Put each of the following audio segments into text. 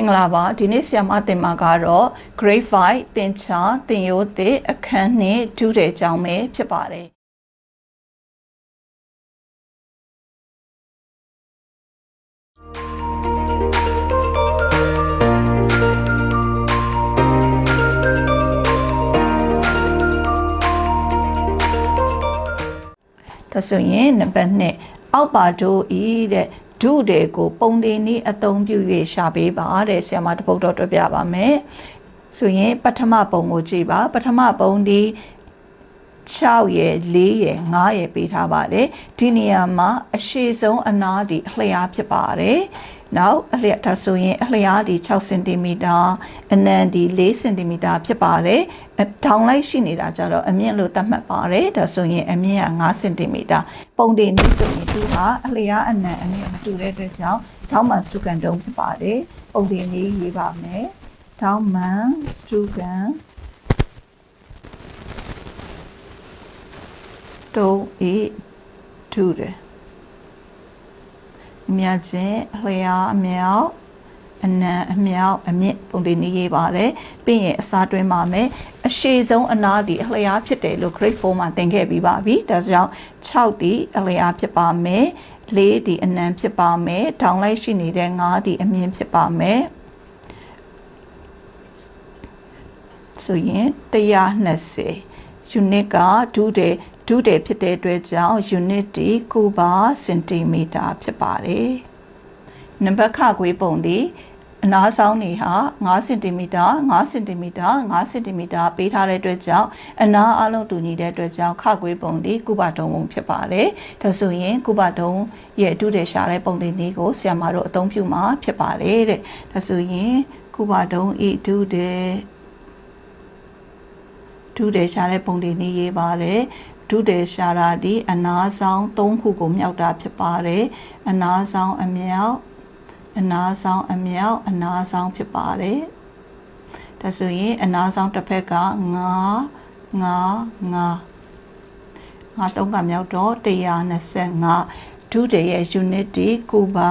င်္ဂလာပါဒီနေ့ဆရာမတင်မှာကတော့ grade 5သင်ချာသင်ရိုးသစ်အခန်းနှစ်ဒုတဲ့အကြောင်းပဲဖြစ်ပါတယ်ဒါဆိုရင်နံပါတ်1အောက်ပါတို့ဤတဲ့ ဒုတွေကိုပုံတင်နည်းအသုံးပြု၍ရှာပေးပါတဲ့ဆရာမတစ်ပုဒ်တော့တွေ့ပြပါမယ်ဆိုရင်ပထမပုံကိုကြည့်ပါပထမပုံဒီ6ရယ်4ရယ်5ရယ်ပေးထားပါတယ်ဒီနေရာမှာအရှိဆုံးအနားဒီအလျားဖြစ်ပါတယ်နောက်အလျားဒါဆိုရင်အလျားဒီ6စင်တီမီတာအနံဒီ4စင်တီမီတာဖြစ်ပါတယ်ထောင်လိုက်ရှိနေတာကြတော့အမြင့်လို့သတ်မှတ်ပါတယ်ဒါဆိုရင်အမြင့်က5စင်တီမီတာ ပုံတင်နည်းဆိုရင်သူဟာအလျားအနံအမြင့်မတူတဲ့အတွက်ကြောင့်ထောင်းမှန်စတူကန်တုံးဖြစ်ပါတယ်ပုံတင်နည်းရေးပါမယ်ထောင်းမှန်စတူကန်တုံးဤထူတယ်မြတ်ချင်းလျာအမြောက်အနံအမြောက်အမြင့်ပုံတင်နေရေးပါတယ်ပြီးရင်အစားတွင်းပါမယ် အရှိဆုံးအနာဒီအလျားဖြစ်တယ်လို့ grade 4မှာသင်ခဲ့ပြီးပါပြီဒါကြောင့်6ဒီအလျားဖြစ်ပါမယ်4ဒီအနံဖြစ်ပါမယ်ထောင်လိုက်ရှိနေတဲ့5ဒီအမြင့်ဖြစ်ပါမယ်ဆိုရင်120 unit ကဒုတဲ့ဒုတယ်ဖြစ်တဲ့အတွက်ကြောင့် unit ဒီကုပါစင်တီမီတာဖြစ်ပါတယ်နံပါတ်ခခွေးပုံဒီ အနားဆောင်နေဟာ9စင်တီမီတာ9စင်တီမီတာ9စင်တီမီတာပေးထားတဲ့အတွက်ကြောင့်အနားအလုံးတူညီတဲ့အတွက်ကြောင့်ခခွေးပုံဒီကုပါတုံးပုံဖြစ်ပါတယ်ဒါဆိုရင်ကုပါတုံးရဲ့အတူတည်းရှာတဲ့ပုံတွေနည်းကိုဆရာမတို့အသုံးပြုမှာဖြစ်ပါတယ်တဲ့ဒါဆိုရင်ကုပါတုံးဤအတူတည်းဒုတယ်ရှာတဲ့ပုံတွေနည်းရေးပါတယ်ဒုတယ်ရှာရာဒီအနာဆောင်၃ခုကိုမြောက်တာဖြစ်ပါတယ်အနာဆောင်အမြောက် အနာဆောင်အမြောက်အနာဆောင်ဖြစ်ပါတယ်ဒါဆိုရင်အနာဆောင်တစ်ဖက်က9 9 9ငါသုံးကမြောက်တော့125ဒုတယ်ရဲ့ unit ဒီကုပါ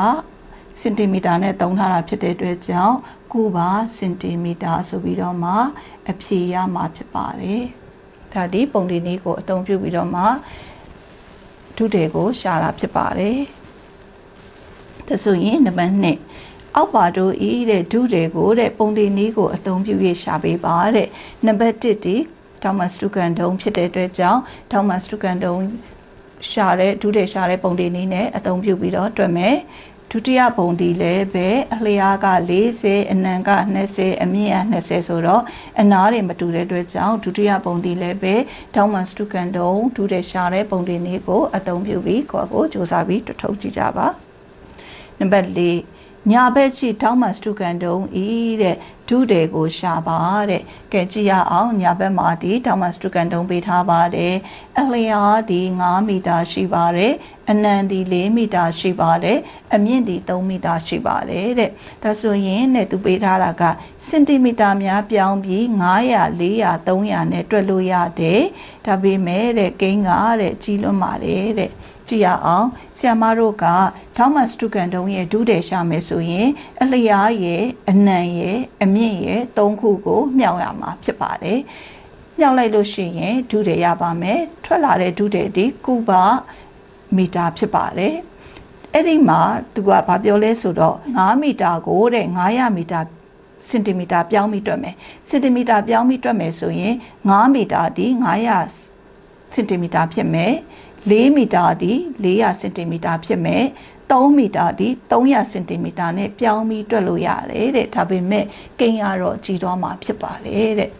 စင်တီမီတာနဲ့သုံးထားတာဖြစ်တဲ့အတွက်ကြောင့်ကုပါစင်တီမီတာဆိုပြီးတော့မှအဖြေရမှာဖြစ်ပါတယ်ဒါဒီပုံလေးလေးကိုအသုံးပြုပြီးတော့မှဒုတေကိုရှာတာဖြစ်ပါတယ် ဒါဆိုရင်နံပါတ်2အောက်ပါတို့ဤတဲ့ဒုတေကိုတဲ့ပုံလေးနည်းကိုအသုံးပြု၍ရှာပေးပါတဲ့နံပါတ်1ဒီဒေါမတ်စတူကန်ဒုံဖြစ်တဲ့အတွက်ကြောင့်ဒေါမတ်စတူကန်ဒုံရှာတဲ့ဒုတေရှာတဲ့ပုံလေးနည်းနဲ့အသုံးပြုပြီးတော့တွေ့မယ်ဒုတိယပုံဒီလည်းပဲအလျားက40အနံက20အမြင့်က20ဆိုတော့အနားတွေမတူတဲ့အတွက်ကြောင့်ဒုတိယပုံဒီလည်းပဲဒေါမန်စတုကန်တုံဒုတဲ့ရှာတဲ့ပုံဒီနည်းကိုအသုံးပြုပြီးကိုယ့်ကိုစူးစမ်းပြီးထုတ်ကြည့်ကြပါ နံပါတ်၄ညာဘက်ရှိထောင်းမစတုကန်တုံဤတဲ့ဒုတယ်ကိုရှာပါတဲ့ကဲကြည့်ရအောင်ညာဘက်မှာဒီထောင်းမစတုကန်တုံပေးထားပါတယ်အလျားဒီ9မီတာရှိပါတယ်အနံဒီ4မီတာရှိပါတယ်အမြင့်ဒီ3မီတာရှိပါတယ်တဲ့ဒါဆိုရင်နဲ့သူပေးထားတာကစင်တီမီတာများပြောင်းပြီး900 400 300နဲ့တွက်လို့ရတယ်ဒါပေမဲ့တဲ့ကိန်းကတဲ့ကြီးလွန်းပါတယ်တဲ့ ကြည့်ရအောင်ဆရာမတို့ကထောမတ်စတူကန်တုံးရဲ့ဒုတယ်ရှာမယ်ဆိုရင်အလျားရဲ့အနံရဲ့အမြင့်ရဲ့သုံးခုကိုမြှောက်ရမှာဖြစ်ပါတယ်မြှောက်လိုက်လို့ရှိရင်ဒုတယ်ရပါမယ်ထွက်လာတဲ့ဒုတယ်ဒီကုပါမီတာဖြစ်ပါတယ်အဲ့ဒီမှာသူကဘာပြောလဲဆိုတော့9မီတာကိုတဲ့900မီတာစင်တီမီတာပြောင်းပြီးတွက်မယ်စင်တီမီတာပြောင်းပြီးတွက်မယ်ဆိုရင်9မီတာဒီ900စင်တီမီတာဖြစ်မယ် 4မီတာဒီ400စင်တီမီတာဖြစ်မယ်3မီတာဒီ300စင်တီမီတာနဲ့ပြောင်းပြီးတွက်လို့ရတယ်တဲ့ဒါပေမဲ့ကိန်းကတော့ကြီးသွားမှာဖြစ်ပါတယ်တဲ့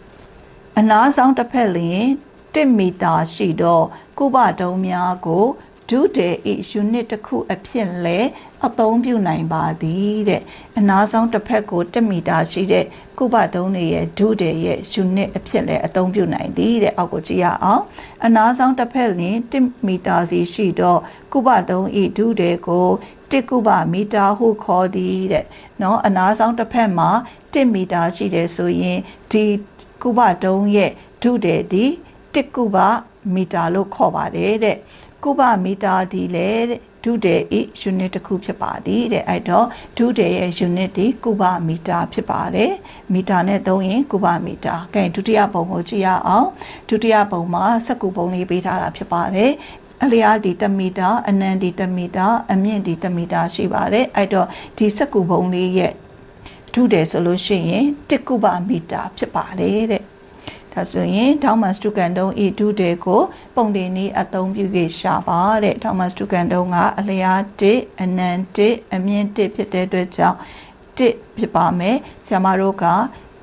အနားဆောင်တစ်ဖက်လျင်1မီတာရှိတော့ကုဘတုံးများကိုဒုတဲ့ဤ unit တစ်ခုအဖြစ်လဲ အသုံးပြုနိုင်ပါသည်တဲ့အနားဆုံးတစ်ဖက်ကို1မီတာရှိတဲ့ကုပတုံးတွေရဲ့ဒုတွေရဲ့ယူနစ်အဖြစ်လည်းအသုံးပြုနိုင်သည်တဲ့အောက်ကိုကြည့်ရအောင်အနားဆုံးတစ်ဖက်လင်1မီတာစီရှိတော့ကုပတုံးဤဒုတွေကို1ကုပမီတာဟုခေါ်သည်တဲ့နော်အနားဆုံးတစ်ဖက်မှာ1မီတာရှိတယ်ဆိုရင်ဒီကုပတုံးရဲ့ဒုတွေဒီ1ကုပမီတာလို့ခေါ်ပါတယ်တဲ့ကုပမီတာဒီလေတဲ့ ဒုတယ်ဤ unit တစ်ခုဖြစ်ပါသည်တဲ့အဲ့တော့ဒုတယ်ရဲ့ unit ဒီကုဗမီတာဖြစ်ပါတယ်မီတာနဲ့သုံးရင်ကုဗမီတာကဲဒုတိယပုံကိုကြည့်ရအောင်ဒုတိယပုံမှာစက္ကူပုံလေးပေးထားတာဖြစ်ပါတယ်အလျားဒီ1မီတာအနံဒီ1မီတာအမြင့်ဒီ1မီတာရှိပါတယ်အဲ့တော့ဒီစက္ကူပုံလေးရဲ့ဒုတယ်ဆိုလို့ရှိရင်1ကုဗမီတာဖြစ်ပါတယ်တဲ့ ဒါဆိုရင်ဒေါမတ်စတူကန်တုံးဤဒုတဲ့ကိုပုံတင်နည်းအသုံးပြု၍ရှာပါတဲ့ဒေါမတ်စတူကန်တုံးကအလျား1အနံ1အမြင့်1ဖြစ်တဲ့အတွက်ကြောင့်1ဖြစ်ပါမယ်ဆရာမတို့က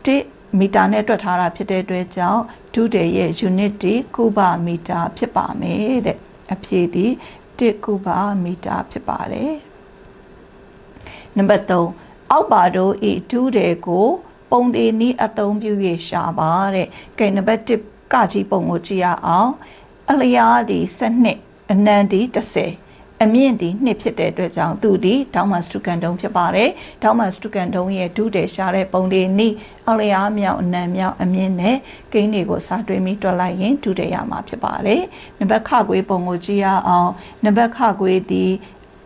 1မီတာနဲ့တွက်ထားတာဖြစ်တဲ့အတွက်ကြောင့်ဒုတဲ့ရဲ့ unit ဒီကုဗမီတာဖြစ်ပါမယ်တဲ့အဖြေဒီ1ကုဗမီတာဖြစ်ပါတယ်နံပါတ်3အောက်ပါတို့ဤဒုတဲ့ကို ပုံတေနီးအသုံးပြု၍ရှာပါတဲ့ကဲနံပါတ်1ကကြီးပုံကိုကြည့်ရအောင်အလျားဒီ7အနံဒီ30အမြင့်ဒီနှစ်ဖြစ်တဲ့အတွက်ကြောင့်သူဒီဒေါမတ်စတူကန်တုံးဖြစ်ပါတယ်ဒေါမတ်စတူကန်တုံးရဲ့ဒုတဲ့ရှာတဲ့ပုံတွေနီးအလျားမြောက်အနံမြောက်အမြင့်နဲ့ကိန်းတွေကိုစာတွင်းပြီးတွက်လိုက်ရင်ဒုတဲ့ရမှာဖြစ်ပါတယ်နံပါတ်ခကွေးပုံကိုကြည့်ရအောင်နံပါတ်ခကွေးဒီ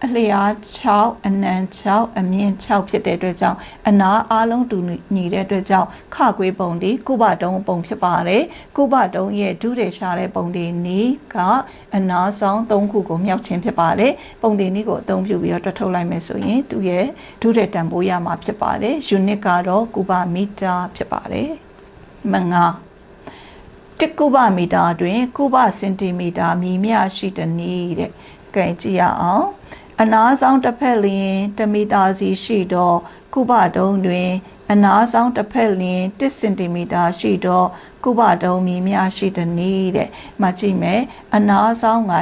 အလျား6အနံ6အမြင့်6ဖြစ်တဲ့အတွက်ကြောင့်အနာအားလုံးတူညီတဲ့အတွက်ကြောင့်ခကွေးပုံဒီကုဘတုံးပုံဖြစ်ပါတယ်ကုဘတုံးရဲ့ဒုရေရှာတဲ့ပုံဒီနီးကအနာဆောင်3ခုကိုမြောက်ခြင်းဖြစ်ပါတယ်ပုံဒီနီးကိုအသုံးပြုပြီးတော့တွက်ထုတ်လိုက်မယ်ဆိုရင်သူ့ရဲ့ဒုရေတန်ဖိုးရမှာဖြစ်ပါတယ် unit ကတော့ကုဘမီတာဖြစ်ပါတယ်မငါတစ်ကုဘမီတာတွင်ကုဘစင်တီမီတာမြည်မြရှိတဲ့နည်းတဲ့ကြင်ကြည့်ရအောင် အနာဆောင်တစ်ဖက်လျင်တမီတာစီရှိသောကုဘတုံးတွင် အနာဆောင်တစ်ဖက်လျင်1စင်တီမီတာရှိသောကုဘတုံးမြည်များရှိသည်နည်းတဲ့မှကြည့်မယ်အနာဆောင်က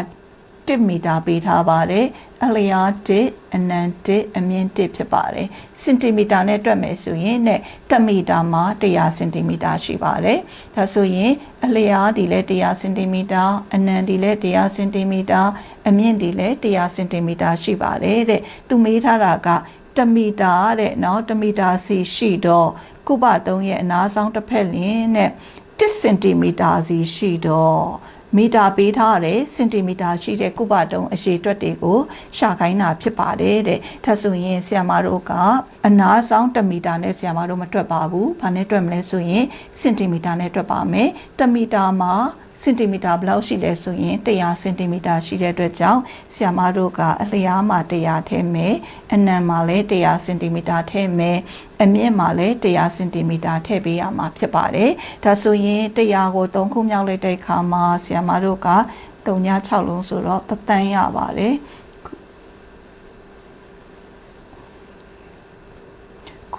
1မီတာပေးထားပါတယ်အလျား1အနံ1အမြင့်1ဖြစ်ပါတယ်စင်တီမီတာနဲ့တွက်မယ်ဆိုရင်နဲ့1မီတာမှာ100စင်တီမီတာရှိပါတယ်ဒါဆိုရင်အလျားဒီလဲ100စင်တီမီတာအနံဒီလဲ100စင်တီမီတာအမြင့်ဒီလဲ100စင်တီမီတာရှိပါတယ်တဲ့သူမေးထားတာကတမီတာတဲ့เนาะတမီတာစီရှိတော့ကုပ3ရဲ့အနာဆောင်တစ်ဖက်လင်းနဲ့1စင်တီမီတာစီရှိတော့ မီတာပေးထားတဲ့စင်တီမီတာရှိတဲ့ကုပတုံးအရှိတွက်တွေကိုရှာခိုင်းတာဖြစ်ပါတယ်တဲ့။ဒါဆိုရင်ဆရာမတို့ကအနားဆောင်1မီတာနဲ့ဆရာမတို့မတွက်ပါဘူး။ဘာနဲ့တွက်မလဲဆိုရင်စင်တီမီတာနဲ့တွက်ပါမယ်။1မီတာမှာ စင်တီမီတာဘယ်လောက်ရှိလဲဆိုရင်100စင်တီမီတာရှိတဲ့အတွက်ကြောင့်ဆရာမတို့ကအလျားမှာ100ထဲမယ်အနံမှာလည်း100စင်တီမီတာထဲမယ်အမြင့်မှာလည်း100စင်တီမီတာထည့်ပေးရမှာဖြစ်ပါတယ်ဒါဆိုရင်100ကို3ခုမြောက်လိုက်တဲ့အခါမှာဆရာမတို့က3ည6လုံးဆိုတော့တသန်းရပါတယ်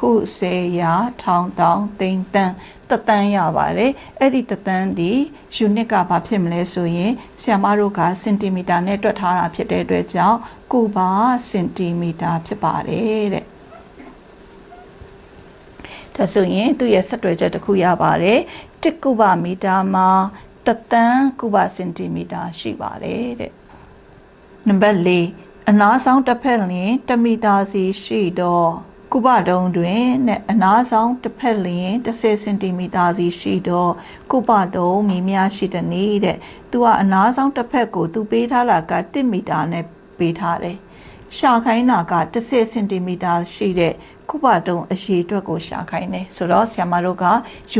ခုစေရာထောင်တောင်တိန်တန်းတသန်းရပါတယ်အဲ့ဒီတသန်းဒီယူနစ်ကဘာဖြစ်မလဲဆိုရင်ဆ iam မတို့ကစင်တီမီတာနဲ့တွက်ထားတာဖြစ်တဲ့အတွက်ကြောင့်ကုဘာစင်တီမီတာဖြစ်ပါတယ်တဲ့ဒါဆိုရင်သူ့ရဲ့ဆက်တွယ်ချက်တစ်ခုရပါတယ်1ကုဗမီတာမှာတသန်းကုဗစင်တီမီတာရှိပါတယ်တဲ့နံပါတ်၄အနားဆောင်တစ်ဖက်လျင်1မီတာစီရှိတော့ ကုပတုံးတွင်နဲ့အနားဆောင်တစ်ဖက်လျင်30စင်တီမီတာစီရှိတော့ကုပတုံးမြည်များရှိတဲ့နေတဲ့သူကအနားဆောင်တစ်ဖက်ကိုသူပေးထားတာက1မီတာနဲ့ပေးထားတယ်ရှာခိုင်းတာက30စင်တီမီတာရှိတဲ့ကုပတုံးအရှိအတွက်ကိုရှာခိုင်းတယ်ဆိုတော့ဆ iam တို့က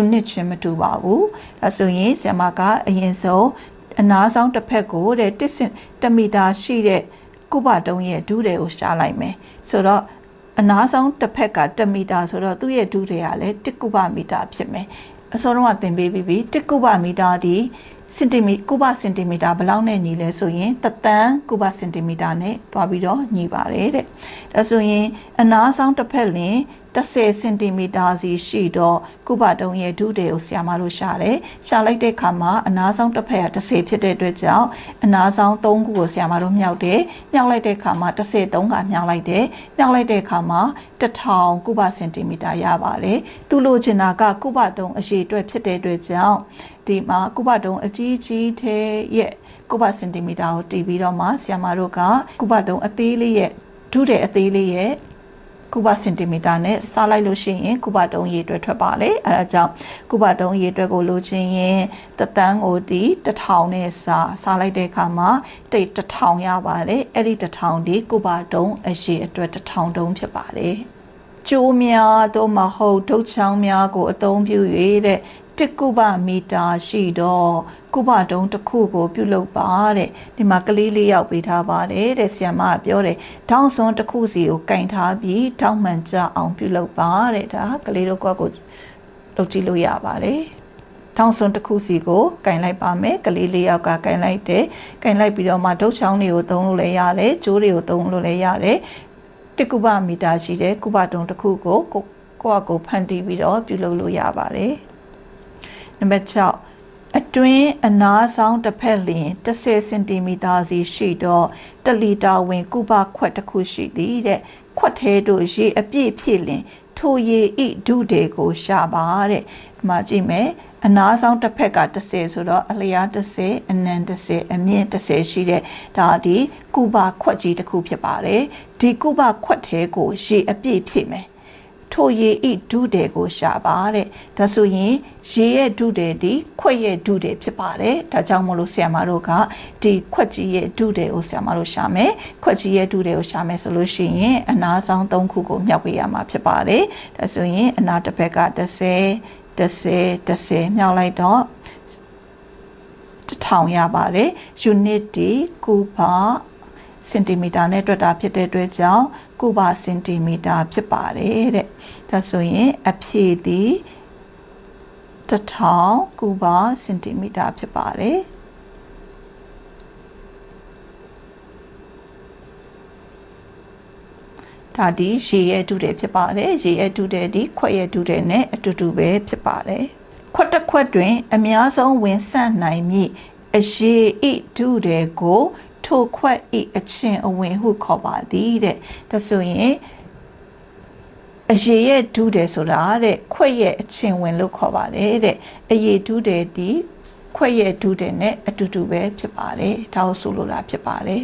unit ချင်းမတူပါဘူးအဲဆိုရင်ဆ iam ကအရင်ဆုံးအနားဆောင်တစ်ဖက်ကိုတဲ့1စင်တမီတာရှိတဲ့ကုပတုံးရဲ့ဒူးတွေကိုရှာလိုက်မယ်ဆိုတော့ အနားဆုံးတစ်ဖက်က1မီတာဆိုတော့သူ့ရဲ့ဒုတွေကလည်း1ကုဗမီတာဖြစ်မယ်အစောတုန်းကသင်ပေးပြီးပြီ1ကုဗမီတာဒီစင်တီမီကုဗစင်တီမီတာဘယ်လောက်နဲ့ညီလဲဆိုရင်တသန်းကုဗစင်တီမီတာနဲ့တွားပြီးတော့ညီပါတယ်တဲ့ဒါဆိုရင်အနားဆောင်တစ်ဖက်လင် 30စင်တီမီတာစီရှိတော့ကုပတုံးရဲ့ဒုတွေကိုဆရာမတို့ရှာတယ်ရှာလိုက်တဲ့အခါမှာအနားဆောင်တစ်ဖက်က30ဖြစ်တဲ့အတွက်ကြောင့်အနားဆောင်3ခုကိုဆရာမတို့မြောက်တယ်မြောက်လိုက်တဲ့အခါမှာ30 3ကမြောက်လိုက်တယ်မြောက်လိုက်တဲ့အခါမှာ1000ကုပစင်တီမီတာရပါတယ်သူလိုချင်တာကကုပတုံးအရှိအတွက်ဖြစ်တဲ့အတွက်ကြောင့်ဒီမှာကုပတုံးအကြီးကြီးသေးရဲ့ကုပစင်တီမီတာကိုတီးပြီးတော့မှဆရာမတို့ကကုပတုံးအသေးလေးရဲ့ဒုတဲ့အသေးလေးရဲ့ ကုဗစင်တီမီတာနဲ့စားလိုက်လို့ရှိရင်ကုဗတုံးရေအတွက်ထွက်ပါလေအဲဒါကြောင့်ကုဗတုံးရေအတွက်ကိုလိုချင်ရင်တသန်းကိုဒီ1000နဲ့စားစားလိုက်တဲ့အခါမှာတိတ်1000ရပါတယ်အဲ့ဒီ1000ဒီကုဗတုံးအရှိအတွက်1000တုံးဖြစ်ပါတယ်ကျိုးများတို့မဟုတ်ဒုတ်ချောင်းများကိုအသုံးပြု၍တဲ့ တစ်ကုဗမီတာရှိတော့ကုဗတုံးတစ်ခုကို ပြုလုပ်ပါတဲ့ဒီမှာကလေးလေးယောက်ပေးထားပါတယ်တဲ့ဆီယမကပြောတယ်ဒေါင်းစွန်းတစ်ခုစီကိုကင်ထားပြီးတောင်းမှန်ကြအောင်ပြုလုပ်ပါတဲ့ဒါကလေးတို့ကကိုလုပ်ကြည့်လို့ရပါတယ်ထောင်စွန်တစ်ခုစီကိုကင်လိုက်ပါမယ်ကလေးလေးယောက်ကကင်လိုက်တယ်ကင်လိုက်ပြီးတော့မှဒုတ်ချောင်းတွေကိုသုံးလို့လည်းရတယ်ကျိုးတွေကိုသုံးလို့လည်းရတယ်တစ်ကုဗမီတာရှိတဲ့ကုဗတုံးတစ်ခုကိုကိုကိုကိုဖန်တီးပြီးတော့ပြုလုပ်လို့ရပါတယ် နံပါတ်6အတွင်းအနားဆောင်တစ်ဖက်လျင်10စင်တီမီတာစီရှိတော့1လီတာဝင် ကုဗခွက်တစ်ခုရှိသည်တဲ့ခွက်သေးတို့ရေအပြည့်ဖြစ်လျင်ထိုရေဤဒုဒေကိုရှာပါတဲ့ဒီမှာကြည့်မယ်အနားဆောင်တစ်ဖက်က30ဆိုတော့အလျား30အနံ30အမြင့်30ရှိတဲ့ဒါဒီကုဗခွက်ကြီးတစ်ခုဖြစ်ပါတယ်ဒီကုဗခွက်သေးကိုရေအပြည့်ဖြစ်မယ် ထိုရေဤဒုတယ်ကိုရှာပါတဲ့ဒါဆိုရင်ရေရဲ့ဒုတယ်ဒီခွက်ရဲ့ဒုတယ်ဖြစ်ပါတယ်ဒါကြောင့်မလို့ဆရာမတို့ကဒီခွက်ကြီးရဲ့ဒုတယ်ကိုဆရာမတို့ရှာမယ်ခွက်ကြီးရဲ့ဒုတယ်ကိုရှာမယ်ဆိုလို့ရှိရင်အနာဆောင်၃ခုကိုမြောက်ပေးရမှာဖြစ်ပါတယ်ဒါဆိုရင်အနာတစ်ဘက်က30 30 30မြောက်လိုက်တော့ထောင်ရပါတယ် unit ဒီကုပါ စင်တီမီတာနဲ့တွက်တာဖြစ်တဲ့အတွက်ကြောင့်ကုဗစင်တီမီတာဖြစ်ပါတယ်တဲ့ဒါဆိုရင်အဖြည့်သည်1000ကုဗစင်တီမီတာဖြစ်ပါတယ်ဒါဒီရေရဲ့တူတယ်ဖြစ်ပါတယ်ရေရဲ့တူတယ်ဒီခွက်ရဲ့တူတယ်နဲ့အတူတူပဲဖြစ်ပါတယ်ခွက်တစ်ခွက်တွင် အများဆုံးဝင်ဆန့်နိုင်မည့်အရှိဤတူတယ်ကို ထိုခွက်ဤအချင်းအဝင်ဟုခေါ်ပါသည်တဲ့ဒါဆိုရင်အရေးရဲ့ဒူးတယ်ဆိုတာတဲ့ခွက်ရဲ့အချင်းဝင်လို့ခေါ်ပါတယ်တဲ့အရေးဒူးတယ်ဒီခွက်ရဲ့ဒူးတယ်နဲ့အတူတူပဲဖြစ်ပါတယ်ဒါကိုဆိုလိုတာဖြစ်ပါတယ်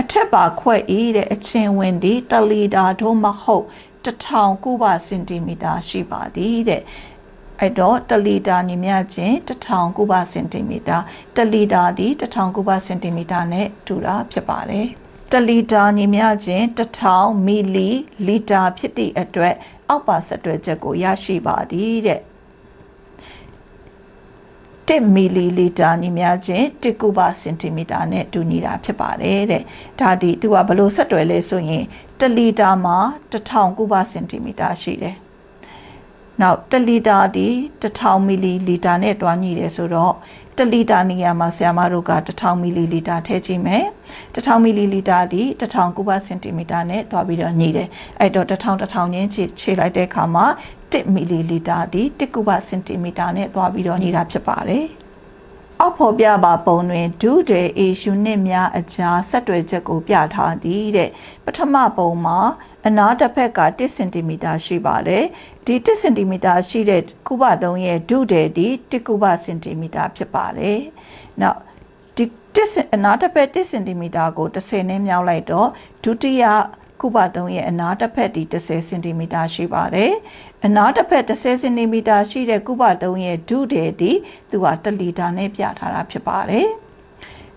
အထက်ပါခွက်ဤတဲ့အချင်းဝင်ဒီတလီတာတို့မဟုတ်တထောင်ကုဗစင်တီမီတာရှိပါသည်တဲ့ အဲ့တော့1လီတာညီမျှခြင်း1000ကုဗစင်တီမီတာ1လီတာဒီ1000ကုဗစင်တီမီတာနဲ့တူတာဖြစ်ပါတယ်1လီတာညီမျှခြင်း1000မီလီလီတာဖြစ်သည့်အတွက်အောက်ပါဆက်တွဲချက်ကိုရရှိပါသည်တဲ့1မီလီလီတာညီမျှခြင်း1ကုဗစင်တီမီတာနဲ့တူညီတာဖြစ်ပါတယ်တဲ့ဒါဒီသူကဘလို့ဆက်တွဲလဲဆိုရင်1လီတာမှာ1000ကုဗစင်တီမီတာရှိတယ် နောက်1လီတာဒီ1000မီလီလီတာနဲ့တွားညီတယ်ဆိုတော့1လီတာနေရာမှာဆရာမတို့က1000မီလီလီတာထည့်ကြည့်မယ်1000မီလီလီတာဒီ1000ကုဗစင်တီမီတာနဲ့တွားပြီးတော့ညီတယ်အဲ့တော့1000 1000ချင်းခြေခြေလိုက်တဲ့အခါမှာ1မီလီလီတာဒီ1ကုဗစင်တီမီတာနဲ့တွားပြီးတော့ညီတာဖြစ်ပါတယ် အောက်ဖော်ပြပါပုံတွင်ဒုဒေ A unit များအကြားဆက်တွယ်ချက်ကိုပြထားသည်တဲ့ပထမပုံမှာအနားတစ်ဖက်က1စင်တီမီတာရှိပါတယ်ဒီ1စင်တီမီတာရှိတဲ့ကုဗတုံးရဲ့ဒုဒေဒီ1ကုဗစင်တီမီတာဖြစ်ပါတယ်နောက်ဒီ1အနားတစ်ဖက်1စင်တီမီတာကို30နဲ့မြောက်လိုက်တော့ဒုတိယ ကုဗတုံးရဲ့အနားတစ်ဖက်ဒီ30စင်တီမီတာရှိပါတယ်အနားတစ်ဖက်30စင်တီမီတာရှိတဲ့ကုဗတုံးရဲ့ဒုဒေဒီသူက1လီတာနဲ့ပြထားတာဖြစ်ပါတယ်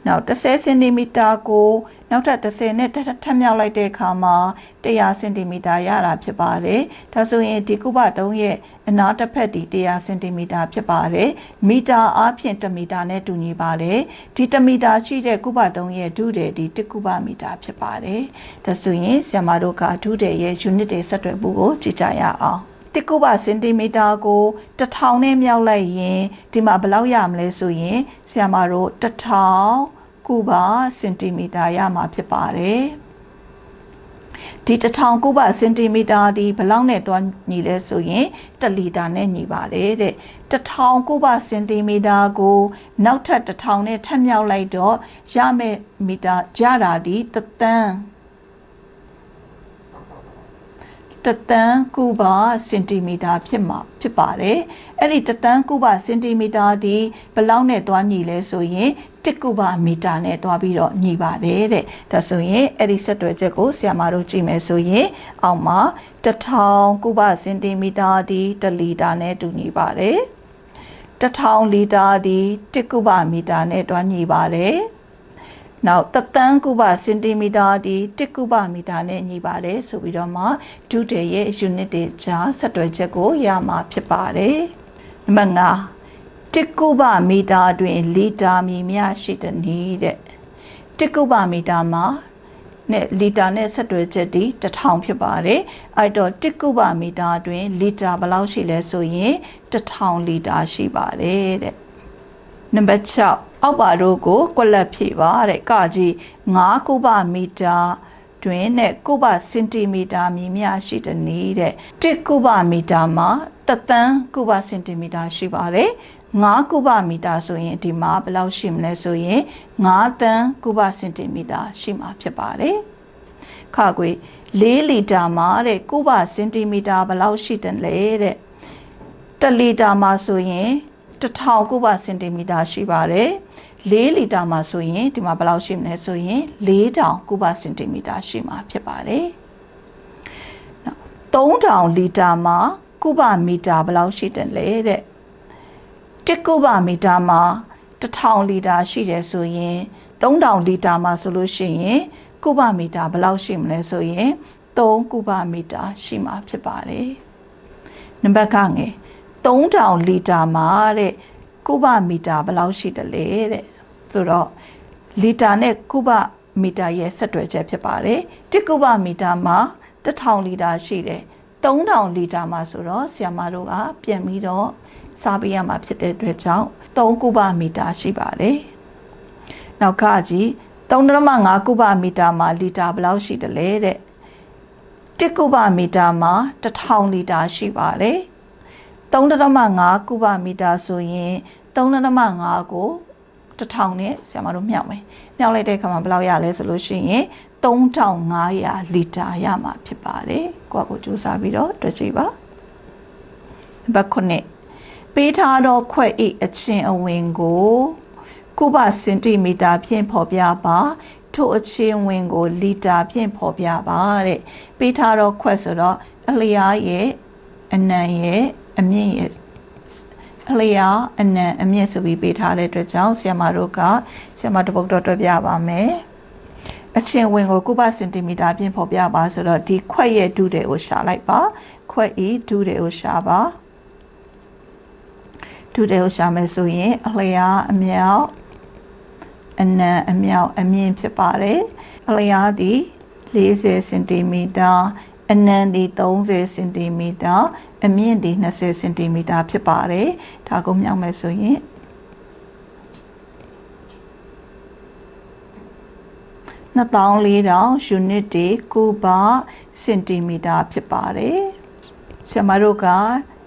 နောက်30စင်တီမီတာကိုနောက်ထပ်30နဲ့ထပ်မြောက်လိုက်တဲ့အခါမှာ100စင်တီမီတာရတာဖြစ်ပါတယ်။ဒါဆိုရင်ဒီကုဗတုံးရဲ့အနားတစ်ဖက်ဒီ100စင်တီမီတာဖြစ်ပါတယ်။မီတာအားဖြင့်1မီတာနဲ့တူညီပါတယ်။ဒီ1မီတာရှိတဲ့ကုဗတုံးရဲ့ဒုတယ်ဒီ1ကုဗမီတာဖြစ်ပါတယ်။ဒါဆိုရင်ဆရာမတို့ကဒုတယ်ရဲ့ unit တွေဆက်တွဲမှုကိုကြည့်ကြရအောင်။ တစ်ကုဗစင်တီမီတာကို1000နဲ့မြောက်လိုက်ရင်ဒီမှာဘယ်လောက်ရမလဲဆိုရင်ဆရာမတို့1000ကုဗစင်တီမီတာရမှာဖြစ်ပါတယ်ဒီ1000ကုဗစင်တီမီတာဒီဘယ်လောက်နဲ့တွန်းညီလဲဆိုရင်1လီတာနဲ့ညီပါတယ်တဲ့1000ကုဗစင်တီမီတာကို နောက်ထပ်1000နဲ့ထပ်မြောက်လိုက်တော့ရမယ့်မီတာရတာဒီတသန်း တသန်းကုဗစင်တီမီတာဖြစ်မှာဖြစ်ပါတယ်အဲ့ဒီတသန်းကုဗစင်တီမီတာဒီဘယ်လောက်နဲ့တွားညီလဲဆိုရင်တစ်ကုဗမီတာနဲ့တွားပြီးတော့ညီပါတယ်တဲ့ဒါဆိုရင်အဲ့ဒီဆက်တွဲချက်ကိုဆရာမတို့ကြည့်မယ်ဆိုရင်အောက်မှာ1000ကုဗစင်တီမီတာဒီ1လီတာနဲ့တူညီပါတယ်1000လီတာဒီတစ်ကုဗမီတာနဲ့တွားညီပါတယ် နောက်တသန်းကုဗစင်တီမီတာဒီ1ကုဗမီတာနဲ့ညီပါတယ်ဆိုပြီးတော့မှဒုတိယရဲ့ unit တွေကြားဆက်တွဲချက်ကိုရမှာဖြစ်ပါတယ်နံပါတ်5တစ်ကုဗမီတာတွင်လီတာမီမျှရှိတဲ့နည်းတဲ့တစ်ကုဗမီတာမှာနဲ့လီတာနဲ့ဆက်တွဲချက်ဒီ1000ဖြစ်ပါတယ်အဲ့တော့တစ်ကုဗမီတာတွင်လီတာဘယ်လောက်ရှိလဲဆိုရင်1000လီတာရှိပါတယ်တဲ့နံပါတ်6 အောက်ပါတို့ကိုကွက်လက်ဖြည့်ပါတဲ့ကကြီး9ကုဗမီတာတွင်နဲ့ကုဗစင်တီမီတာမြည်မျှရှိတဲ့နည်းတဲ့1ကုဗမီတာမှာတသန်းကုဗစင်တီမီတာရှိပါတယ်9ကုဗမီတာဆိုရင်ဒီမှာဘယ်လောက်ရှိမလဲဆိုရင်9တန်းကုဗစင်တီမီတာရှိမှာဖြစ်ပါတယ်ခါကွေ4လီတာမှာတဲ့ကုဗစင်တီမီတာဘယ်လောက်ရှိတယ်လဲတဲ့1လီတာမှာဆိုရင်1000ကုဗစင်တီမီတာရှိပါတယ် 4လီတာမှာဆိုရင်ဒီမှာဘယ်လောက်ရှိမလဲဆိုရင်4000ကုဗစင်တီမီတာရှိမှာဖြစ်ပါတယ်3000လီတာမှာကုဗမီတာဘယ်လောက်ရှိတယ်လဲတဲ့1ကုဗမီတာမှာ1000လီတာရှိတယ်ဆိုရင်3000လီတာမှာဆိုလို့ရှိရင်ကုဗမီတာဘယ်လောက်ရှိမလဲဆိုရင်3ကုဗမီတာရှိမှာဖြစ်ပါတယ်နံပါတ်ကငယ်3000လီတာမှာတဲ့ ကုဗမီတာဘယ်လောက်ရှိတယ်လဲတဲ့ဆိုတော့လီတာနဲ့ကုဗမီတာရဲ့ဆက်တွဲချက်ဖြစ်ပါတယ်1ကုဗမီတာမှာ1000လီတာရှိတယ်3000လီတာမှာဆိုတော့ဆီယမတို့ကပြန်ပြီးတော့စားပေးရမှာဖြစ်တဲ့အတွက်ကြောင့်3ကုဗမီတာရှိပါတယ်နောက်ကကြီး3.5ကုဗမီတာမှာလီတာဘယ်လောက်ရှိတယ်လဲတဲ့1ကုဗမီတာမှာ1000လီတာရှိပါတယ်3.5ကုဗမီတာဆိုရင် 3.5ကို1000နဲ့ဆရာမတို့မြောက်မယ်မြောက်လိုက်တဲ့အခါမှာဘယ်လောက်ရလဲဆိုလို့ရှိရင်3500လီတာရမှာဖြစ်ပါတယ်ကိုယ့်ကိုစူးစမ်းပြီးတော့တွက်ကြည့်ပါဘက်ခုနှစ်ပေးထားသောခွက်ဤအချင်းအဝင်ကိုကုဗစင်တီမီတာဖြင့်ဖော်ပြပါထို့အချင်းဝင်ကိုလီတာဖြင့်ဖော်ပြပါတဲ့ပေးထားသောခွက်ဆိုတော့အလျားရဲ့အနံရဲ့အမြင့်ရဲ့ အလျားအနံအမြင့်ဆိုပြီးပေးထားတဲ့အတွက်ကြောင့်ဆရာမတို့ကဆရာမတပုတ်တော့တွက်ပြပါမယ်အချင်းဝင်ကိုကုဗစင်တီမီတာဖြင့်ဖော်ပြပါဆိုတော့ဒီခွက်ရဲ့ဒုတွေကိုရှာလိုက်ပါခွက်ဤဒုတွေကိုရှာပါဒုတွေကိုရှာမယ်ဆိုရင်အလျားအမြောက်အနံအမြောက်အမြင့်ဖြစ်ပါတယ်အလျားသည်40စင်တီမီတာ အနံသည်30စင်တီမီတာအမြင့်သည်20စင်တီမီတာဖြစ်ပါတယ်ဒါကိုမြောက်မယ်ဆိုရင်2400 unit တွေကုဗစင်တီမီတာဖြစ်ပါတယ်ဆရာမတို့က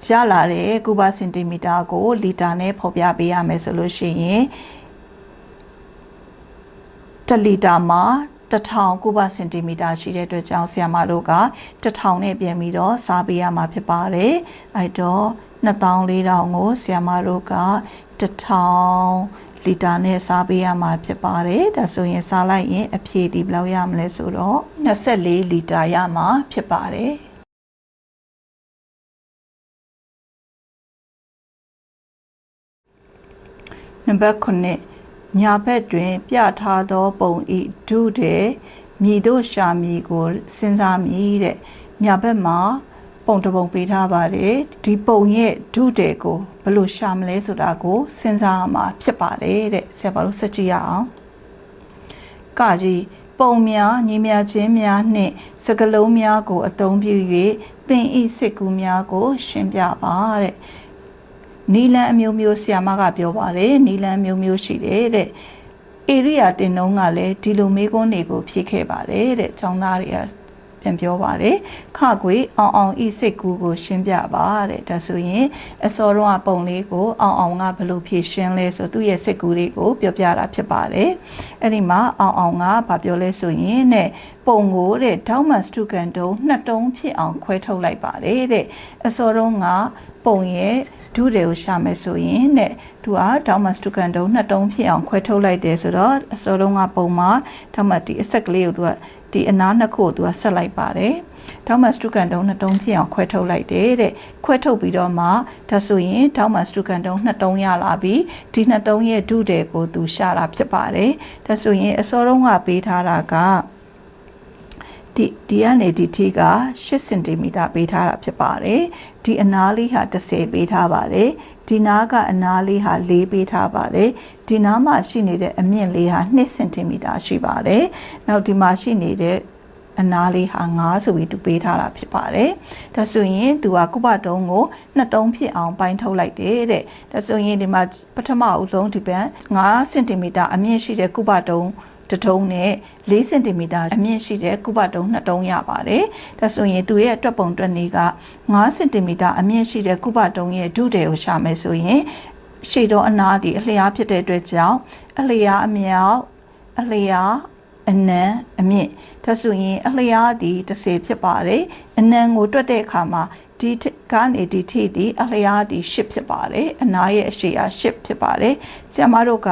ရလာတဲ့ကုဗစင်တီမီတာကိုလီတာနဲ့ဖော်ပြပေးရမယ်ဆိုလို့ရှိရင်1လီတာမှာ 1000ကုဗစင်တီမီတာရှိတဲ့အတွက်ကြောင့်ဆရာမတို့က1000နဲ့ပြန်ပြီးတော့စားပေးရမှာဖြစ်ပါတယ်အဲ့တော့2400ကိုဆရာမတို့က1000လီတာနဲ့စားပေးရမှာဖြစ်ပါတယ်ဒါဆိုရင်စားလိုက်ရင်အဖြေဒီဘယ်လောက်ရမလဲဆိုတော့24လီတာရမှာဖြစ်ပါတယ်နံပါတ်9 ညာဘက်တွင် ပြထားသောပုံဤဒုတဲ့မြည်တို့ရှာမြည်ကိုစဉ်းစားမြည်တဲ့ညာဘက်မှာပုံတစ်ပုံပေးထားပါတယ်ဒီပုံရဲ့ဒုတဲ့ကိုဘယ်လိုရှာမလဲဆိုတာကိုစဉ်းစားရမှာဖြစ်ပါတယ်တဲ့ဆရာဘာလို့စကြည့်ရအောင်ကကြီးပုံများညီမြချင်းများနှင့်စကလုံးများကိုအသုံးပြု၍သင်ဤစစ်ကူများကို ရှင်းပြပါတဲ့ နီလန်အမျိုးမျိုးဆရာမကပြောပါတယ်နီလန်မျိုးမျိုးရှိတယ်တဲ့ဧရိယာတင်နှုံးကလည်းဒီလိုမေးခွန်းတွေကိုဖြေခဲ့ပါတယ်တဲ့ចောင်းသားတွေကပြန်ပြောပါတယ်ခခွေအောင်အောင်ဤစိတ်ကူးကိုရှင်းပြပါတဲ့ဒါဆိုရင်အစောတော့ပုံလေးကိုအောင်အောင်ကဘယ်လိုဖြည့်ရှင်းလဲဆိုသူ့ရဲ့စိတ်ကူးလေးကိုပြောပြတာဖြစ်ပါတယ်အဲ့ဒီမှာအောင်အောင်ကဘာပြောလဲဆိုရင်တဲ့ပုံကိုတဲ့ဒေါမတ်စတူကန်တုံးနှစ်တုံးဖြစ်အောင်ခွဲထုတ်လိုက်ပါတယ်တဲ့အစောတော့ကပုံရဲ့ ဒုတွေကိုရှာမယ်ဆိုရင်တဲ့သူကဒေါမတ်စတူကန်တုံးနှစ်တုံးဖြစ်အောင်ခွဲထုတ်လိုက်တယ်ဆိုတော့အစောတော့ကပုံမှာဒေါမတ်ဒီအဆက်ကလေးကိုသူကဒီအနားနှစ်ခုကိုသူကဆက်လိုက်ပါတယ်။ဒေါမတ်စတူကန်တုံးနှစ်တုံးဖြစ်အောင်ခွဲထုတ်လိုက်တယ်တဲ့။ခွဲထုတ်ပြီးတော့မှဒါဆိုရင်ဒေါမတ်စတူကန်တုံးနှစ်တုံးရလာပြီ။ဒီနှစ်တုံးရဲ့ဒုတွေကိုသူရှာတာဖြစ်ပါတယ်။ဒါဆိုရင်အစောတုံးကပေးထားတာက ဒီဒီကနေဒီထိက8စင်တီမီတာပေးထားတာဖြစ်ပါတယ်ဒီအနားလေးဟာ30ပေးထားပါတယ်ဒီနားကအနားလေးဟာ4ပေးထားပါတယ်ဒီနားမှာရှိနေတဲ့အမြင့်လေးဟာ2စင်တီမီတာရှိပါတယ်နောက်ဒီမှာရှိနေတဲ့အနားလေးဟာ9ဆိုပြီးသူပေးထားတာဖြစ်ပါတယ်။ဒါဆိုရင်သူကကုပတုံးကိုနှစ်တုံးဖြစ်အောင်ပိုင်းထုတ်လိုက်တယ်တဲ့။ဒါဆိုရင်ဒီမှာပထမအဆုံးဒီပန်9စင်တီမီတာအမြင့်ရှိတဲ့ကုပတုံး တထုံးနဲ့4စင်တီမီတာအမြင့်ရှိတဲ့ကုပတုံးနှစ်တုံးရပါတယ်။ဒါဆိုရင်သူရဲ့အတွက်ပုံတွက်နေက9စင်တီမီတာအမြင့်ရှိတဲ့ကုပတုံးရဲ့ဒုတယ်ကိုရှာမယ်ဆိုရင်ရှေ့တော့အနာဒီအလျားဖြစ်တဲ့အတွက်ကြောင့်အလျားအမြောက်အလျား အနံအမြင့်ဒါဆိုရင်အလျားဒီ30ဖြစ်ပါတယ်အနံကိုတွက်တဲ့အခါမှာဒီကနေဒီထိဒီအလျားဒီ10ဖြစ်ပါတယ်အနာရဲ့အရှိအား10ဖြစ်ပါတယ်ဆရာမတို့က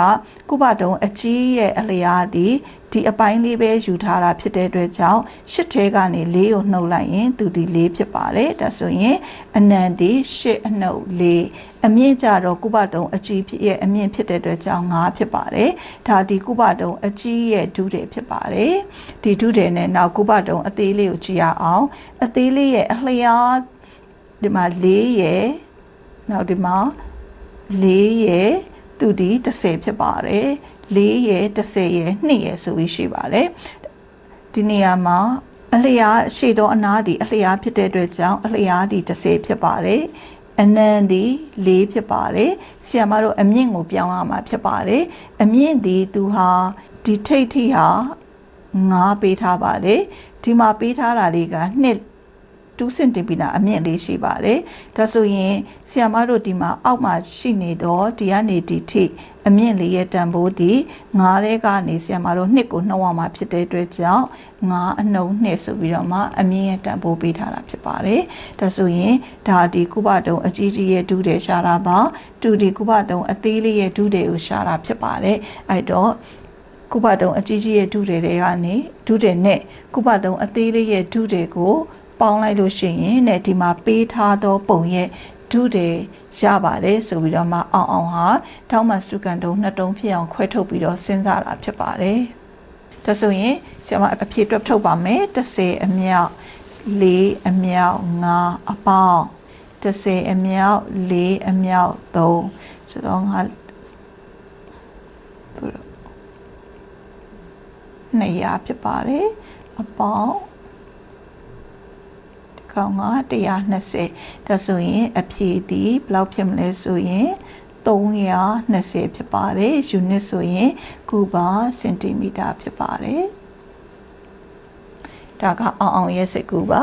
ကုပတုံအကြီးရဲ့အလျားဒီ ဒီအပိုင်းလေးပဲယူထားတာဖြစ်တဲ့အတွက်ကြောင့်10ထဲကနေ4ကိုနှုတ်လိုက်ရင်သူဒီ4ဖြစ်ပါတယ်ဒါဆိုရင်အနံဒီ10အနှုတ်4အမြင့်ကြတော့ကုပတုံအကြီးဖြစ်ရဲ့အမြင့်ဖြစ်တဲ့အတွက်ကြောင့်5ဖြစ်ပါတယ်ဒါဒီကုပတုံအကြီးရဲ့ဒုတယ်ဖြစ်ပါတယ်ဒီဒုတယ်နဲ့နောက်ကုပတုံအသေးလေးကိုကြည့်ရအောင်အသေးလေးရဲ့အလျားဒီမှာ4ရယ်နောက်ဒီမှာ4ရယ်သူဒီ30ဖြစ်ပါတယ် 4ရယ်30ရယ်2ရယ်ဆိုပြီးရှိပါတယ်ဒီနေရာမှာအလျားရှေ့တော့အနားဒီအလျားဖြစ်တဲ့အတွက်ကြောင့်အလျားဒီ30ဖြစ်ပါတယ်အနံဒီ၄ဖြစ်ပါတယ်ဆီယမတို့အမြင့်ကိုပြောင်းရမှာဖြစ်ပါတယ်အမြင့်ဒီသူဟာဒီထိတ်ထိဟာ9ပေးထားပါတယ်ဒီမှာပေးထားတာလေးက2 2စင်တီမီတာအမြင့်လေးရှိပါတယ်။ဒါဆိုရင်ဆီယမတို့ဒီမှာအောက်မှာရှိနေတော့ဒီကနေဒီထိအမြင့်လေးရဲ့တန်ဖိုးဒီ9တဲ့ကနေဆီယမတို့2ကိုနှုတ်အောင်မှာဖြစ်တဲ့အတွက်ကြောင့်9အနှုတ်2ဆိုပြီးတော့မှအမြင့်ရဲ့တန်ဖိုးပေးထားတာဖြစ်ပါတယ်။ဒါဆိုရင်ဒါဒီကုပတုံအကြီးကြီးရဲ့ဒုတဲ့ရှာတာပါ။တူဒီကုပတုံအသေးလေးရဲ့ဒုတဲ့ကိုရှာတာဖြစ်ပါတယ်။အဲ့တော့ကုပတုံအကြီးကြီးရဲ့ဒုတဲ့တွေကနေဒုတဲ့နဲ့ကုပတုံအသေးလေးရဲ့ဒုတဲ့ကို ပေါင်းလိုက်လို့ရှိရင်တဲ့ဒီမှာပေးထားသောပုံရဲ့ဒုတယ်ရပါတယ်ဆိုပြီးတော့မှအောင်အောင်ဟာထောက်မတ်စတူကန်တုံးနှစ်တုံးဖြစ်အောင်ခွဲထုတ်ပြီးတော့စဉ်းစားတာဖြစ်ပါတယ်။ဒါဆိုရင်ဆရာမအဖြေတွက်ထုတ်ပါမယ်30အမြောက်4အမြောက်5အပေါင်း30အမြောက်4အမြောက်3ဆိုတော့ငါ200ဖြစ်ပါတယ်အပေါင်း ကောင်က120ဒါဆိုရင်အဖြေဒီဘယ်လောက်ဖြစ်မလဲဆိုရင်320ဖြစ်ပါတယ် unit ဆိုရင်ကုဘာစင်တီမီတာဖြစ်ပါတယ်ဒါကအောင်အောင်ရဲ့စိတ်ကူပါ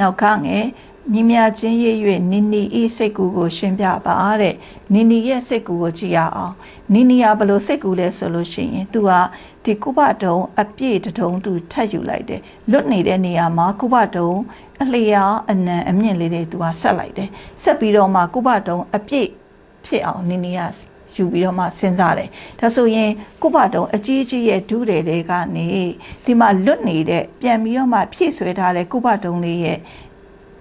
နောက်ကငယ် ညီမြချင်းရ၍နီနီဤစိတ်ကူကို ရှင်းပြပါတဲ့နီနီရဲ့စိတ်ကူကိုကြည့်ရအောင်နီနီကဘလို့စိတ်ကူလဲဆိုလို့ရှိရင် तू ဟာဒီကုပတုံအပြည့်တုံသူထပ်ယူလိုက်တယ်လွတ်နေတဲ့နေရာမှာကုပတုံအလျာအနံအမြင့်လေးတွေ तू ဟာဆက်လိုက်တယ်ဆက်ပြီးတော့မှကုပတုံအပြည့်ဖြစ်အောင်နီနီကယူပြီးတော့မှစဉ်းစားတယ်ဒါဆိုရင်ကုပတုံအကြီးကြီးရဲ့ဒူးတွေတွေကနေဒီမှာလွတ်နေတဲ့ပြန်ပြီးတော့မှဖြည့်ဆွဲထားတဲ့ကုပတုံလေးရဲ့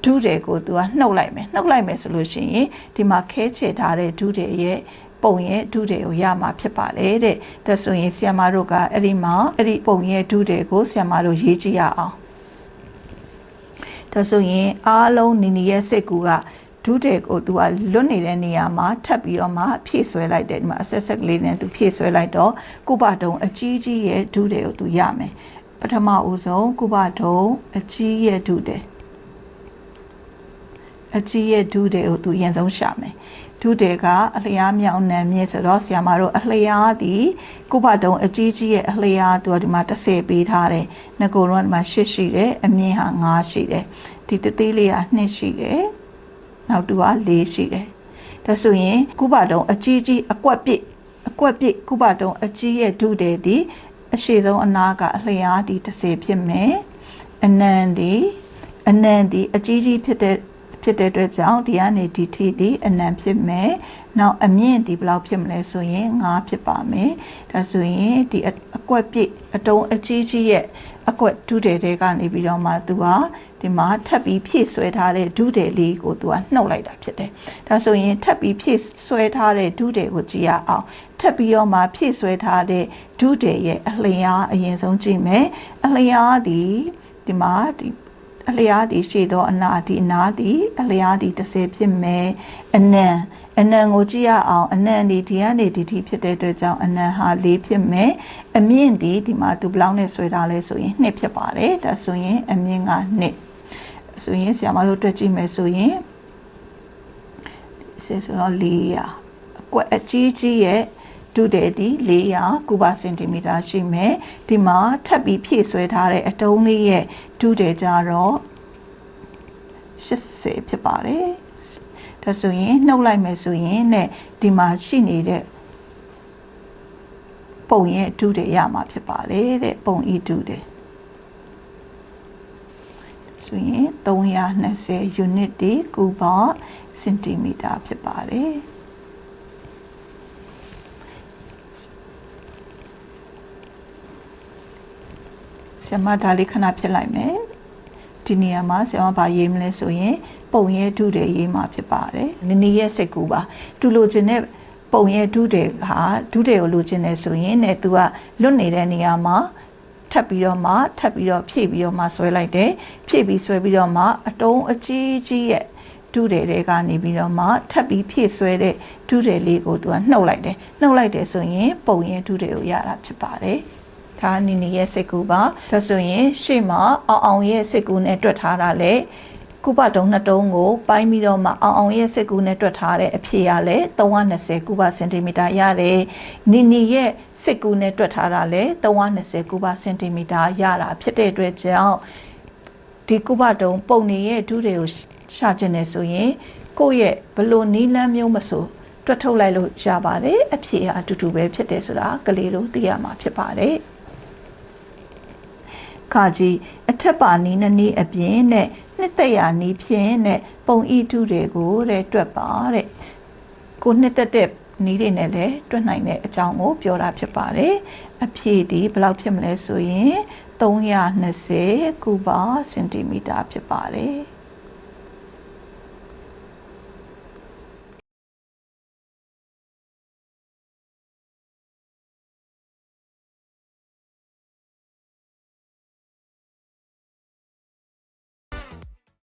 ဒုတွေကိုသူကနှုတ်လိုက်မယ်နှုတ်လိုက်မယ်ဆိုလို့ရှိရင်ဒီမှာခဲချေထားတဲ့ဒုတွေရဲ့ပုံရဲ့ဒုတွေကိုရမှာဖြစ်ပါတယ်တဲ့ဒါဆိုရင်ဆီယမတို့ကအဲ့ဒီမှာအဲ့ဒီပုံရဲ့ဒုတွေကိုဆီယမတို့ရေးကြည့်ရအောင်ဒါဆိုရင်အားလုံးနီနီရဲ့စိတ်ကူကဒုတဲ့ကိုသူကလွတ်နေတဲ့နေရာမှာထပ်ပြီးတော့မှဖြည့်ဆွဲလိုက်တယ်ဒီမှာအဆက်ဆက်ကလေးနဲ့သူဖြည့်ဆွဲလိုက်တော့ကုပတုံအကြီးကြီးရဲ့ဒုတဲ့ကိုသူရမယ်ပထမဦးဆုံးကုပတုံအကြီးရဲ့ဒုတဲ့ အကြီးရဲ့ဒုတွေကိုသူရင်ဆုံးရှာမယ်ဒုတေကအလျားမြောင်နံမြင့်ဆိုတော့ဆရာမတို့အလျားဒီကုဘတုံအကြီးကြီးရဲ့အလျားသူကဒီမှာ30ပေးထားတယ်ငကိုတော့ဒီမှာ8ရှိတယ်အမြင့်ဟာ9ရှိတယ်ဒီတသေးလေးက2ရှိတယ်နောက်တူက4ရှိတယ်ဒါဆိုရင်ကုဘတုံအကြီးကြီးအကွက်ပြစ်အကွက်ပြစ်ကုဘတုံအကြီးရဲ့ဒုတေဒီအရှိဆုံးအနာကအလျားဒီ30ဖြစ်မယ်အနံဒီအနံဒီအကြီးကြီးဖြစ်တဲ့ ဖြစ်တဲ့အတွက်ကြောင့်ဒီကနေဒီထိဒီအနံဖြစ်မယ်။နောက်အမြင့်ဒီဘယ်လောက်ဖြစ်မလဲဆိုရင်9ဖြစ်ပါမယ်။ဒါဆိုရင်ဒီအကွက်ပြည့်အတုံးအကြီးကြီးရဲ့အကွက်ဒုတယ်တဲ့ကနေပြီးတော့မှသူကဒီမှာထပ်ပြီးဖြည့်ဆွဲထားတဲ့ဒုတယ်လေးကိုသူကနှုတ်လိုက်တာဖြစ်တယ်။ဒါဆိုရင်ထပ်ပြီးဖြည့်ဆွဲထားတဲ့ဒုတယ်ကိုကြည့်ရအောင်။ထပ်ပြီးတော့မှဖြည့်ဆွဲထားတဲ့ဒုတယ်ရဲ့အလျားအရင်ဆုံးကြည့်မယ်။အလျားဒီဒီမှာဒီ အလျားဒီရှေ့တော့အနာဒီအနာဒီအလျားဒီ30ဖြစ်မယ်အနံအနံကိုကြည့်ရအောင်အနံဒီဒီကနေဒီဒီဖြစ်တဲ့အတွက်ကြောင့်အနံဟာ4ဖြစ်မယ်အမြင့်ဒီဒီမှာသူဘလောက်နဲ့ဆွဲထားလဲဆိုရင်2ဖြစ်ပါတယ်ဒါဆိုရင်အမြင့်က2ဆိုရင်ဆရာမတို့တွက်ကြည့်မယ်ဆိုရင်ဆယ်ဆိုတော့400အကွက်အကြီးကြီးရဲ့ ဒုတဲ့ဒီ400ကုဗစင်တီမီတာရှိမယ်ဒီမှာထပ်ပြီးဖြည့်ဆွဲထားတဲ့အတုံးလေးရဲ့ဒုတဲ့ကြတော့80ဖြစ်ပါတယ်ဒါဆိုရင်နှုတ်လိုက်မယ်ဆိုရင်နဲ့ဒီမှာရှိနေတဲ့ပုံရဲ့ဒုတဲ့ရမှာဖြစ်ပါတယ်တဲ့ပုံဤဒုတဲ့ဆိုရင်320 unit ဒီကုဗစင်တီမီတာဖြစ်ပါတယ် ဆရာမဒါလေးခဏဖြစ်လိုက်မယ်ဒီနေရာမှာဆရာမဘာရေးမလဲဆိုရင် ပုံရဲဒုတယ်ရေးမှာဖြစ်ပါတယ်နနီရဲ့စိတ်ကူပါတူလိုချင်တဲ့ပုံရဲဒုတယ်ဟာဒုတယ်ကိုလိုချင်တယ်ဆိုရင်ねသူကလွတ်နေတဲ့နေရာမှာထပ်ပြီးတော့မှထပ်ပြီးတော့ဖြည့်ပြီးတော့မှဆွဲလိုက်တယ်ဖြည့်ပြီးဆွဲပြီးတော့မှအတုံးအကြီးကြီးရဲ့ဒုတယ်တွေကနေပြီးတော့မှထပ်ပြီးဖြည့်ဆွဲတဲ့ဒုတယ်လေးကိုသူကနှုတ်လိုက်တယ်နှုတ်လိုက်တယ်ဆိုရင် ပုံရဲဒုတယ်ကိုရတာဖြစ်ပါတယ် ဒါနီနီရဲ့စိတ်ကူပါဒါဆိုရင်ရှေ့မှာအောင်အောင်ရဲ့စိတ်ကူနဲ့တွက်ထားတာလေကုပတုံးနှစ်တုံးကိုပိုင်းပြီးတော့မှအောင်အောင်ရဲ့စိတ်ကူနဲ့တွက်ထားတဲ့အဖြေရလဲ320ကုပစင်တီမီတာရတယ်နီနီရဲ့စိတ်ကူနဲ့တွက်ထားတာလဲ320ကုပစင်တီမီတာရတာဖြစ်တဲ့အတွက်ကြောင့်ဒီကုပတုံးပုံနေရဲ့ဒုတွေကိုရှာကျင်နေဆိုရင်ကိုယ့်ရဲ့ဘလို့နီးလန်းမျိုးမဆိုတွက်ထုတ်လိုက်လို့ရပါတယ်အဖြေအတူတူပဲဖြစ်တယ်ဆိုတာကလေးတို့သိရမှာဖြစ်ပါတယ် ခါကြီးအထက်ပါနီးနှစ်နီးအပြင်နဲ့နှစ်သက်ရာနီးဖြင့်နဲ့ပုံဤတုတွေကိုတဲ့တွက်ပါတဲ့ကိုနှစ်သက်တဲ့နီးတွေနဲ့လည်းတွက်နိုင်တဲ့အကြောင်းကိုပြောတာဖြစ်ပါတယ်အဖြေဒီဘယ်လောက်ဖြစ်မလဲဆိုရင်320ကုဗစင်တီမီတာဖြစ်ပါတယ်